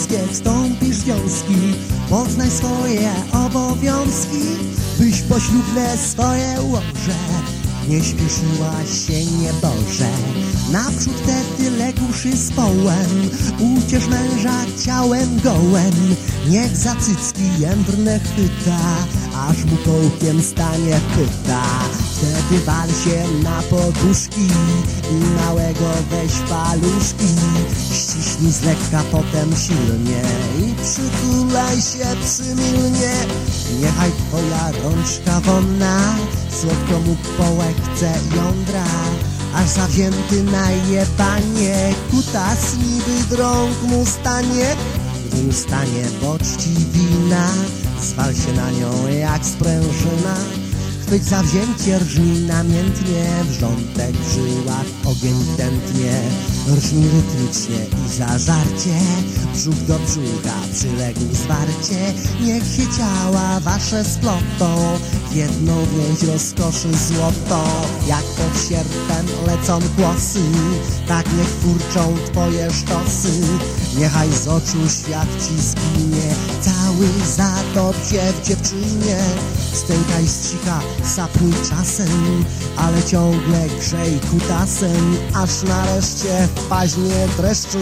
życie wstąpisz związki Poznaj swoje obowiązki Byś poślubne swoje łoże. Nie śpieszyłaś się nieboże Naprzód wtedy ległszy z połem. Uciesz męża ciałem gołem. Niech za cycki jędrne chwyta Aż mu kołkiem stanie pyta Wtedy wal się na poduszki I małego weź paluszki Ściśnij z lekka, potem silnie I przytulaj się przymilnie Niechaj twoja rączka wonna Słodko mu połechce jądra Aż zawzięty na jebanie Kutas niby drąg mu stanie. Gdy już stanie poczci wina Zwal się na nią jak sprężyna Chwyć zawzięcie, rżnij namiętnie Wrzątek w żyłach, ogień tętnie. Rżnij rytmicznie i zażarcie Brzuch do brzucha przyległ zwarcie. Niech się ciała wasze splotą W jedną więź rozkoszy złotą Jak pod sierpem lecą kłosy Tak niech furczą twoje sztosy Niechaj z oczu świat ci zginie Cały zatop się w dziewczynie. Stękaj z cicha, sapnij czasem Ale ciągle grzej kutasem Aż nareszcie w paźnie dreszczu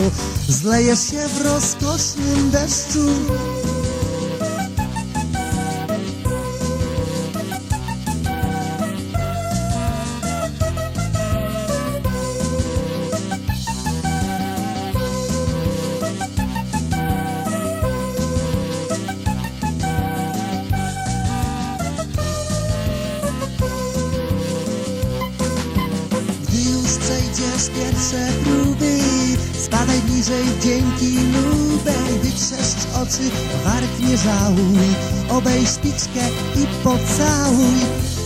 Zlejesz się w rozkosznym deszczu przejdziesz pierwsze próby Spadaj bliżej dzięki lubej Wytrzeszcz oczy, warg nie żałuj. Obej szpiczkę i pocałuj.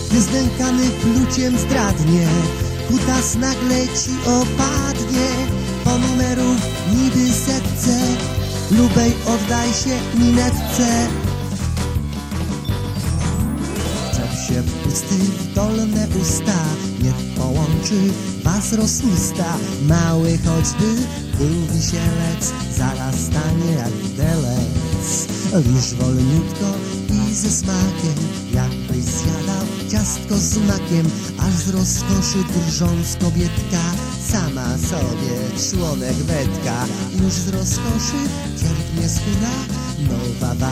Gdy znękany pluciem zdradnie. Kutas nagle ci opadnie. Po numeru niby serce Lubej oddaj się minetce się pusty w dolne usta Niech połączy was rozpusta Mały choćby był wisielec Zaraz stanie jak widelec Liż wolniutko i ze smakiem Jakbyś zjadał ciastko z makiem Aż z rozkoszy drżąc kobietka. Sama sobie członek wetka Już z rozkoszy cierpnie skóra. Nowa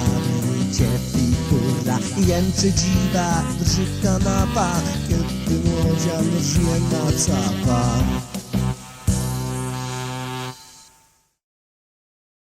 cię figura Jęczy dziwa, drży kanapa Kiedy młodzian żyje na capa